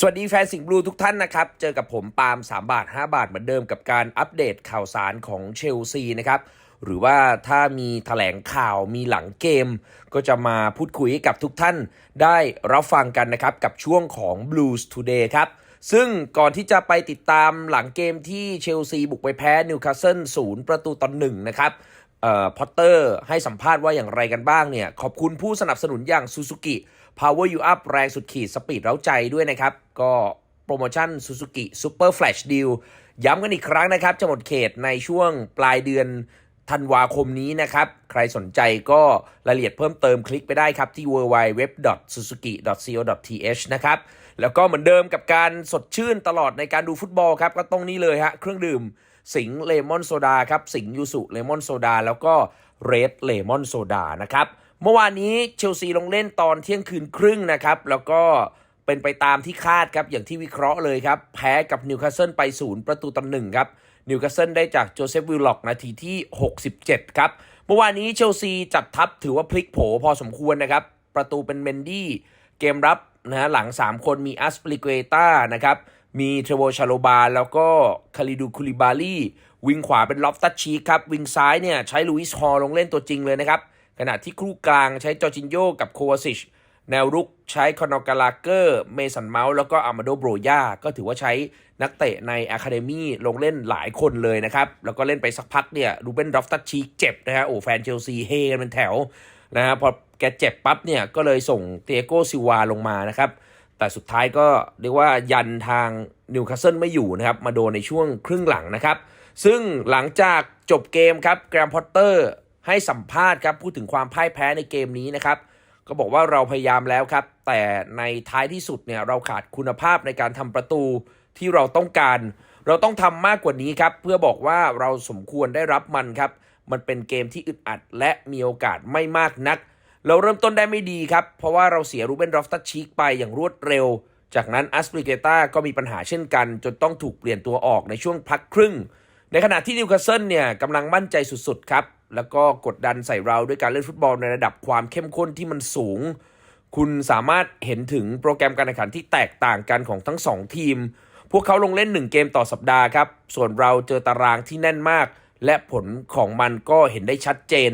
สวัสดีแฟนสิงห์บลูทุกท่านนะครับ เจอกับผมปาล์ม3 บาท 5 บาทเหมือนเดิมกับการอัปเดตข่าวสารของเชลซีนะครับ หรือว่าถ้ามีแถลงข่าวมีหลังเกม ก็จะมาพูดคุยกับทุกท่านได้รับฟังกันนะครับ กับช่วงของ Blues Today ครับ ซึ่งก่อนที่จะไปติดตามหลังเกมที่เชลซีบุกไปแพ้นิวคาสเซิลศูนย์ประตูต่อหนึ่งนะครับเอ่อพอตเตอร์ให้สัมภาษณ์ว่าอย่างไรกันบ้างเนี่ยขอบคุณผู้สนับสนุนอย่าง Suzuki Power You Up แรงสุดขีดสปีดเร้าใจด้วยนะครับ ก็โปรโมชั่น Suzuki Super Flash Deal ย้ำกันอีกครั้งนะครับ จะหมดเขตในช่วงปลายเดือนธันวาคมนี้นะครับ ใครสนใจก็รายละเอียดเพิ่มเติมคลิกไปได้ครับที่ www.suzuki.co.th นะครับ แล้วก็เหมือนเดิมกับการสดชื่นตลอดในการดูฟุตบอลครับ ก็ต้องนี่เลยฮะเครื่องดื่มสิงเลมอนโซดาครับ สิงยูสุเลมอนโซดาแล้วก็เรดเลมอนโซดานะครับ เมื่อวานนี้เชลซีลงเล่นตอนเที่ยงคืนครึ่งนะครับ แล้วก็เป็นไปตามที่คาดครับ อย่างที่วิเคราะห์เลยครับ แพ้กับนิวคาสเซิลไปศูนย์ประตูต่อหนึ่งครับนิวคาสเซิลได้จากโจเซฟวิลล็อกนาทีที่ 67 ครับเมื่อวานนี้เชลซีจัดทัพถือว่าพลิกโผพอสมควรนะครับ ประตูเป็นเมนดี้เกมรับนะฮะหลัง 3 คนมีอัสปลิเกตานะครับมีเทรโวชาโลบา แล้วก็คาริดูคูลิบาลีวิงขวาเป็นล็อฟตัชชีครับ วิงซ้ายเนี่ยใช้ลุยส์ฮอลลงเล่นตัวจริงเลยนะครับ ขณะที่คู่กลางใช้จอร์จินโยกับโควาซิชแนวรุกใช้คอนอกาลาเกอร์ เมสันเมาส์แล้วก็อามาโดโบรยาก็ถือว่าใช้นักเตะในอะคาเดมี่ลงเล่นหลายคนเลยนะครับ แล้วก็เล่นไปสักพักเนี่ยรูเบนดอฟตัชชีเจ็บนะฮะโอ้แฟนเชลซีเฮกันเป็นแถวนะฮะพอแกเจ็บปั๊บเนี่ยก็เลยส่งเตียโกซิวาลงมานะครับ แต่สุดท้ายก็เรียกว่ายันทางนิวคาสเซิลไม่อยู่นะครับ มาโดนในช่วงครึ่งหลังนะครับ ซึ่งหลังจากจบเกมครับแกรมพอตเตอร์ ให้สัมภาษณ์ครับพูดถึงความพ่ายแพ้ในเกมนี้นะครับก็บอกว่าเราพยายามแล้วครับ แต่ในท้ายที่สุดเนี่ยเราขาดคุณภาพในการทำประตูที่เราต้องการ เราต้องทำมากกว่านี้ครับ เพื่อบอกว่าเราสมควรได้รับมันครับ มันเป็นเกมที่อึดอัด และมีโอกาสไม่มากนัก เราเริ่มต้นได้ไม่ดีครับ เพราะว่าเราเสียรูเบนรอฟตัชชีกไปอย่างรวดเร็ว จากนั้นอัสปริเกต้าก็มีปัญหาเช่นกัน จนต้องถูกเปลี่ยนตัวออกในช่วงพักครึ่ง ในขณะที่นิวคาสเซิลเนี่ยกำลังมั่นใจสุดๆครับ แล้วก็กดดันใส่เราด้วยการเล่นฟุตบอลในระดับความเข้มข้นที่มันสูง คุณสามารถเห็นถึงโปรแกรมการแข่งขันที่แตกต่างกันของทั้ง 2 ทีม พวกเขาลงเล่น 1 เกมต่อสัปดาห์ครับ ส่วนเราเจอตารางที่แน่นมาก และผลของมันก็เห็นได้ชัดเจน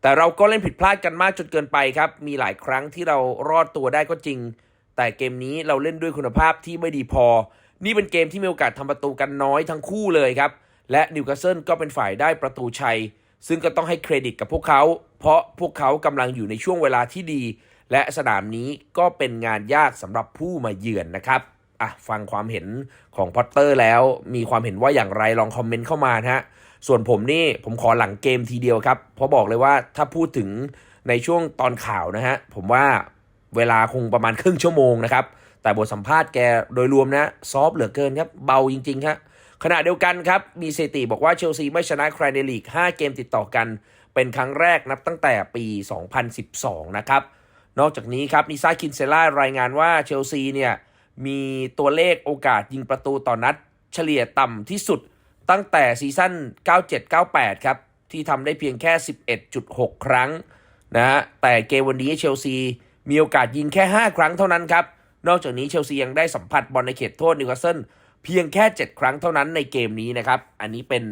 แต่เราก็เล่นผิดพลาดกันมากจนเกินไปครับ มีหลายครั้งที่เรารอดตัวได้ก็จริง แต่เกมนี้เราเล่นด้วยคุณภาพที่ไม่ดีพอ นี่เป็นเกมที่มีโอกาสทำประตูกันน้อยทั้งคู่เลยครับ และนิวคาสเซิลก็เป็นฝ่ายได้ประตูชัย ซึ่งก็ต้องให้เครดิตกับพวกเขา เพราะพวกเขากำลังอยู่ในช่วงเวลาที่ดี และสนามนี้ก็เป็นงานยากสำหรับผู้มาเยือนนะครับอะฟังความเห็นของพอตเตอร์แล้ว มีความเห็นว่าอย่างไรลองคอมเมนต์เข้ามานะฮะส่วนผมนี่ผมขอหลังเกมทีเดียวครับ เพราะบอกเลยว่าถ้าพูดถึงในช่วงตอนข่าวนะฮะผมว่าเวลาคงประมาณครึ่งชั่วโมงนะครับ แต่บทสัมภาษณ์แกโดยรวมนะ ซอฟเหลือเกินครับ เบาจริงๆครับ ขณะเดียวกันครับ มีสถิติบอกว่าเชลซีไม่ชนะใครในลีก 5 เกมติดต่อกัน เป็นครั้งแรกนับตั้งแต่ปี 2012 นะครับ นอกจากนี้ครับนิซาคินเซล่ารายงานว่าเชลซีเนี่ยมีตัวเลขโอกาสยิงประตูต่อนัด เฉลี่ยต่ำที่สุดตั้งแต่ซีซั่น 97-98 ครับ ที่ทำได้เพียงแค่ 11.6 ครั้งนะฮะแต่เกมวันนี้เชลซีมีโอกาสยิงแค่ 5 ครั้งเท่านั้นครับ นอกจากนี้เชลซียังได้สัมผัสบอลในเขตโทษนิวคาสเซิล เพียงแค่ 7 ครั้งเท่านั้นในเกมนี้นะครับ อันนี้เป็น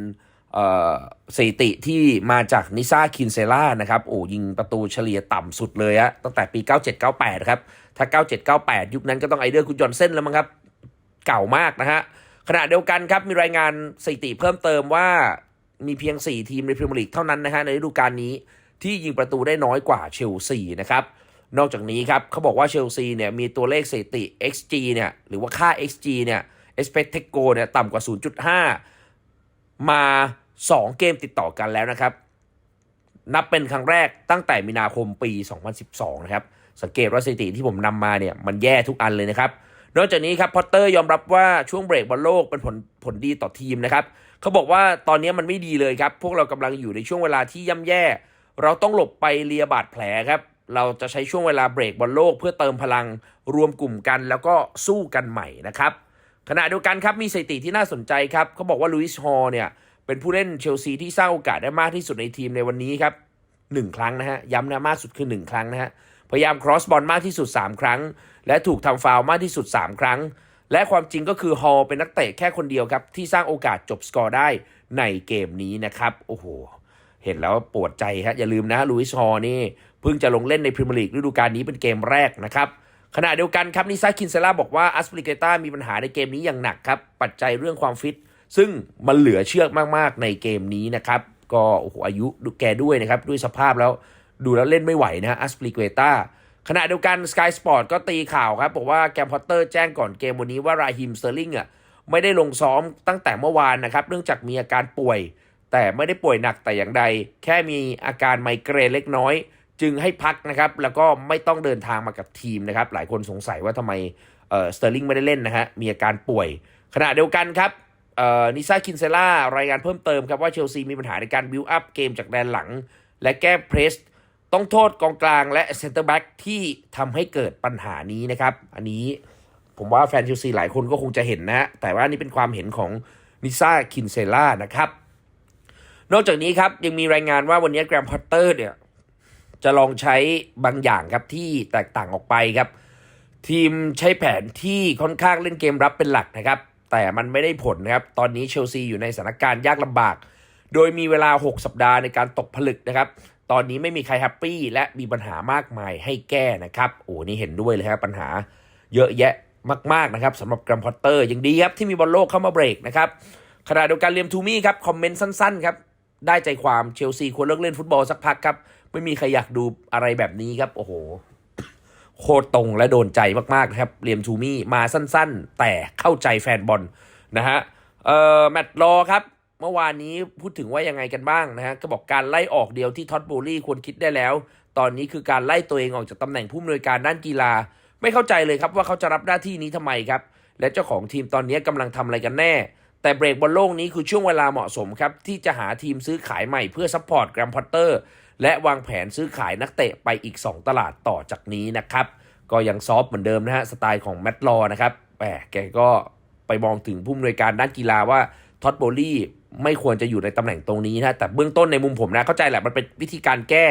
สถิติที่มาจากนิซาคินเซล่านะครับโอ้ยิงประตูเฉลี่ยต่ำสุดเลยอะตั้งแต่ปี 97-98 ครับ ถ้า 97-98 ยุคนั้นก็ต้องไอเดอร์คุณจอนเซนแล้วมั้งครับ เก่ามากนะฮะ ขณะเดียวกันครับมีรายงานสถิติเพิ่มเติมว่ามีเพียง 4 ทีมในพรีเมียร์ลีกเท่านั้นนะฮะในฤดูกาลนี้ที่ยิงประตูได้น้อยกว่าเชลซีนะครับนอกจากนี้ครับเขาบอกว่าเชลซีเนี่ยมีตัวเลขสถิติ XG เนี่ยหรือว่าค่า XG เนี่ย expected goal เนี่ยต่ำกว่า 0.5 มา 2 เกมติดต่อกันแล้วนะครับ นับเป็นครั้งแรกตั้งแต่มีนาคมปี 2012 นะครับ สังเกตว่าสถิติที่ผมนำมาเนี่ยมันแย่ทุกอันเลยนะครับนอกจากนี้ครับพอตเตอร์ยอมรับว่าช่วงเบรกบอลโลกเป็นผลผลดีต่อทีมนะครับเขาบอกว่าตอนนี้มันไม่ดีเลยครับ พวกเรากำลังอยู่ในช่วงเวลาที่ย่ำแย่ เราต้องหลบไปเลียบาดแผลครับเราจะใช้ช่วงเวลาเบรกบอลโลก เพื่อเติมพลังรวมกลุ่มกัน แล้วก็สู้กันใหม่นะครับ ขณะเดียวกันครับมีสถิติที่น่าสนใจครับเขาบอกว่าลุยส์ฮอลเนี่ยเป็นผู้เล่นเชลซีที่สร้างโอกาสได้มากที่สุดในทีมในวันนี้ครับหนึ่งครั้งนะฮะย้ำนะมากสุดคือหนึ่งครั้งนะฮะพยายามครอสบอลมากที่สุด 3 ครั้ง และถูกทำฟาวล์มากที่สุด 3 ครั้ง และความจริงก็คือฮอลเป็นนักเตะแค่คนเดียวครับ ที่สร้างโอกาสจบสกอร์ได้ในเกมนี้นะครับ โอ้โห เห็นแล้วปวดใจฮะอย่าลืมนะลุยส์ฮอลนี่เพิ่งจะลงเล่นในพรีเมียร์ลีกฤดูกาลนี้เป็นเกมแรกนะครับ ขณะเดียวกันครับนิซาคินเซล่าบอกว่าอัสปริเกต้ามีปัญหาในเกมนี้อย่างหนักครับ ปัจจัยเรื่องความฟิต ซึ่งมันเหลือเชื่อมากๆในเกมนี้นะครับ ก็โอ้โหอายุแกด้วยนะครับ ด้วยสภาพแล้วดูแล้วเล่นไม่ไหวนะอัสปริเกต้าขณะเดียวกัน Sky Sport ก็ตีข่าวครับบอกว่าแกมพอตเตอร์แจ้งก่อนเกมวันนี้ว่าราฮิมสเตอร์ลิงอะไม่ได้ลงซ้อมตั้งแต่เมื่อวานนะครับ เนื่องจากมีอาการป่วย แต่ไม่ได้ป่วยหนักแต่อย่างใด แค่มีอาการไมเกรนเล็กน้อย จึงให้พักนะครับ แล้วก็ไม่ต้องเดินทางมากับทีมนะครับ หลายคนสงสัยว่าทำไมเออสเตอร์ลิงไม่ได้เล่นนะฮะ มีอาการป่วย ขณะเดียวกันครับเออนิซาคินเซล่ารายงานเพิ่มเติมครับว่าเชลซีมีปัญหาในการบิวอัพเกมจากแดนหลัง และแก้เพรส ต้องโทษกองกลางและเซนเตอร์แบ็กที่ทำให้เกิดปัญหานี้นะครับ อันนี้ผมว่าแฟนเชลซีหลายคนก็คงจะเห็นนะฮะแต่ว่านี่เป็นความเห็นของนิซาคินเซล่านะครับ นอกจากนี้ครับยังมีรายงานว่าวันนี้แกรมพอตเตอร์เนี่ย จะลองใช้บางอย่างครับที่แตกต่างออกไปครับ ทีมใช้แผนที่ค่อนข้างเล่นเกมรับเป็นหลักนะครับ แต่มันไม่ได้ผลนะครับ ตอนนี้เชลซีอยู่ในสถานการณ์ยากลำบาก โดยมีเวลา 6 สัปดาห์ในการตกผลึกนะครับ ตอนนี้ไม่มีใครแฮปปี้และมีปัญหามากมายให้แก้นะครับโอ้นี่เห็นด้วยเลยครับปัญหาเยอะแยะมากๆนะครับสำหรับแกรมพอตเตอร์ยังดีครับที่มีบอลโลกเข้ามาเบรกนะครับขณะเดียวกันเลียมทูมี่ครับคอมเมนต์สั้นๆครับได้ใจความเชลซีควรเลิกเล่นฟุตบอลสักพักครับ ไม่มีใครอยากดูอะไรแบบนี้ครับ โอ้โห โคตรตรงและโดนใจมากๆนะครับเลียมทูมี่มาสั้นๆ แต่เข้าใจแฟนบอลนะฮะเอ่อแมตต์รอครับ เมื่อวานนี้พูดถึงว่ายังไงกันบ้างนะฮะก็บอกการไล่ออกเดียวที่ท็อตบูลี่ควรคิดได้แล้ว ตอนนี้คือการไล่ตัวเองออกจากตำแหน่งผู้อำนวยการด้านกีฬา ไม่เข้าใจเลยครับว่าเขาจะรับหน้าที่นี้ทำไมครับ และเจ้าของทีมตอนนี้กำลังทำอะไรกันแน่แต่เบรกบอลโลกนี้คือช่วงเวลาเหมาะสมครับ ที่จะหาทีมซื้อขายใหม่เพื่อซัพพอร์ตแกรมพอตเตอร์ และวางแผนซื้อขายนักเตะไปอีก 2 ตลาดต่อจากนี้นะครับ ก็ยังซอฟต์เหมือนเดิมนะฮะ สไตล์ของแมตต์ลอนะครับแหมแกก็ไปมองถึงผู้อำนวยการด้านกีฬาว่าท็อตโบลี่ไม่ควรจะอยู่ในตำแหน่งตรงนี้นะ แต่เบื้องต้นในมุมผมนะเข้าใจแหละมันเป็นวิธีการแก้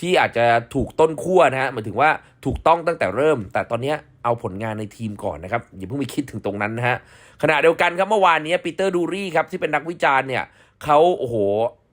ที่อาจจะถูกต้นขั้วนะฮะหมายถึงว่าถูกต้องตั้งแต่เริ่ม แต่ตอนนี้เอาผลงานในทีมก่อนนะครับอย่าเพิ่งไปคิดถึงตรงนั้นนะฮะขณะเดียวกันครับเมื่อวานนี้ปีเตอร์ดูรี่ครับที่เป็นนักวิจารณ์เนี่ย เขาโอ้โห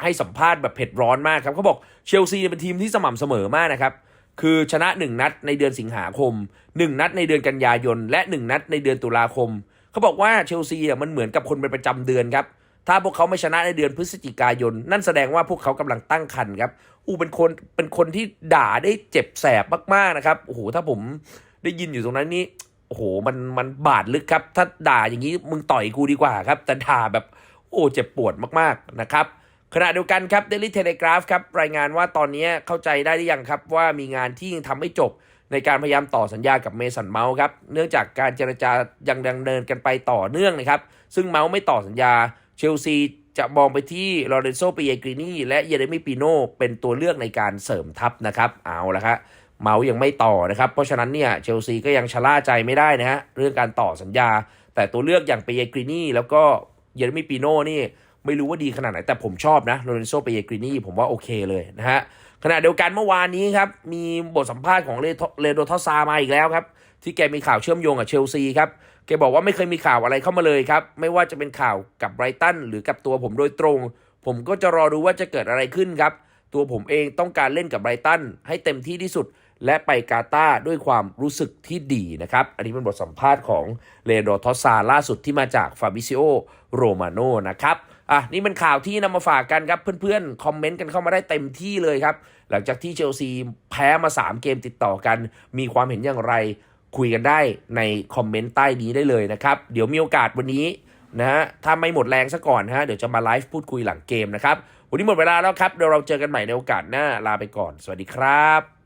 ให้สัมภาษณ์แบบเผ็ดร้อนมากครับเขาบอกเชลซีเป็นทีมที่สม่ำเสมอมากนะครับคือชนะ 1 นัดในเดือนสิงหาคม 1 นัดในเดือนกันยายน และ 1 นัดในเดือนตุลาคม เขาบอกว่าเชลซีอะมันเหมือนกับคนเป็นประจำเดือนครับ ถ้าพวกเขาไม่ชนะในเดือนพฤศจิกายน นั่นแสดงว่าพวกเขากำลังตั้งคันครับ อูเป็นคนเป็นคนที่ด่าได้เจ็บแสบมากๆนะครับ โอ้โห ถ้าผมได้ยินอยู่ตรงนั้นนี่ โอ้โห มันมันบาดลึกครับ ถ้าด่าอย่างนี้มึงต่อยกูดีกว่าครับ แต่ด่าแบบ โอ้เจ็บปวดมากๆนะครับขณะเดียวกันครับ Daily Telegraph ครับรายงานว่าตอนนี้เข้าใจได้หรือยังครับว่ามีงานที่ยังทำไม่จบในการพยายามต่อสัญญากับเมสันเมาส์ครับเนื่องจากการเจรจายังดำเนินกันไปต่อเนื่องนะครับ ซึ่งเมาส์ไม่ต่อสัญญาเชลซีจะมองไปที่ลอเรนโซปิเยกรินีและเยเรมิปิโนเป็นตัวเลือกในการเสริมทัพนะครับเอาละครับเมาส์ยังไม่ต่อนะครับ เพราะฉะนั้นเนี่ยเชลซีก็ยังชะล่าใจไม่ได้นะฮะเรื่องการต่อสัญญา แต่ตัวเลือกอย่างปิเยกรินีแล้วก็ เยเรมิปิโน่นี่ไม่รู้ว่าดีขนาดไหน แต่ผมชอบนะโลเรนโซเปเยกรินี่ผมว่าโอเคเลยนะฮะขณะเดียวกันเมื่อวานนี้ครับ มีบทสัมภาษณ์ของเลโทเลโดทอซามาอีกแล้วครับ ที่แกมีข่าวเชื่อมโยงกับเชลซีครับ แกบอกว่าไม่เคยมีข่าวอะไรเข้ามาเลยครับ ไม่ว่าจะเป็นข่าวกับไบรตันหรือกับตัวผมโดยตรง ผมก็จะรอดูว่าจะเกิดอะไรขึ้นครับ ตัวผมเองต้องการเล่นกับไบรตันให้เต็มที่ที่สุด และไปกาตาร์ด้วยความรู้สึกที่ดีนะครับ อันนี้เป็นบทสัมภาษณ์ของเลโดทอซาล่าสุดที่มาจากฟาบิซิโอโรมาโนนะครับอะนี่เป็นข่าวที่นำมาฝากกันครับเพื่อนๆ คอมเมนต์กันเข้ามาได้เต็มที่เลยครับ หลังจากที่เชลซีแพ้มา 3 เกมติดต่อกัน มีความเห็นอย่างไรคุยกันได้ในคอมเมนต์ใต้นี้ได้เลยนะครับ เดี๋ยวมีโอกาสวันนี้นะฮะถ้าไม่หมดแรงซะก่อนฮะเดี๋ยวจะมาไลฟ์พูดคุยหลังเกมนะครับ วันนี้หมดเวลาแล้วครับเดี๋ยวเราเจอกันใหม่ในโอกาสหน้าลาไปก่อน สวัสดีครับ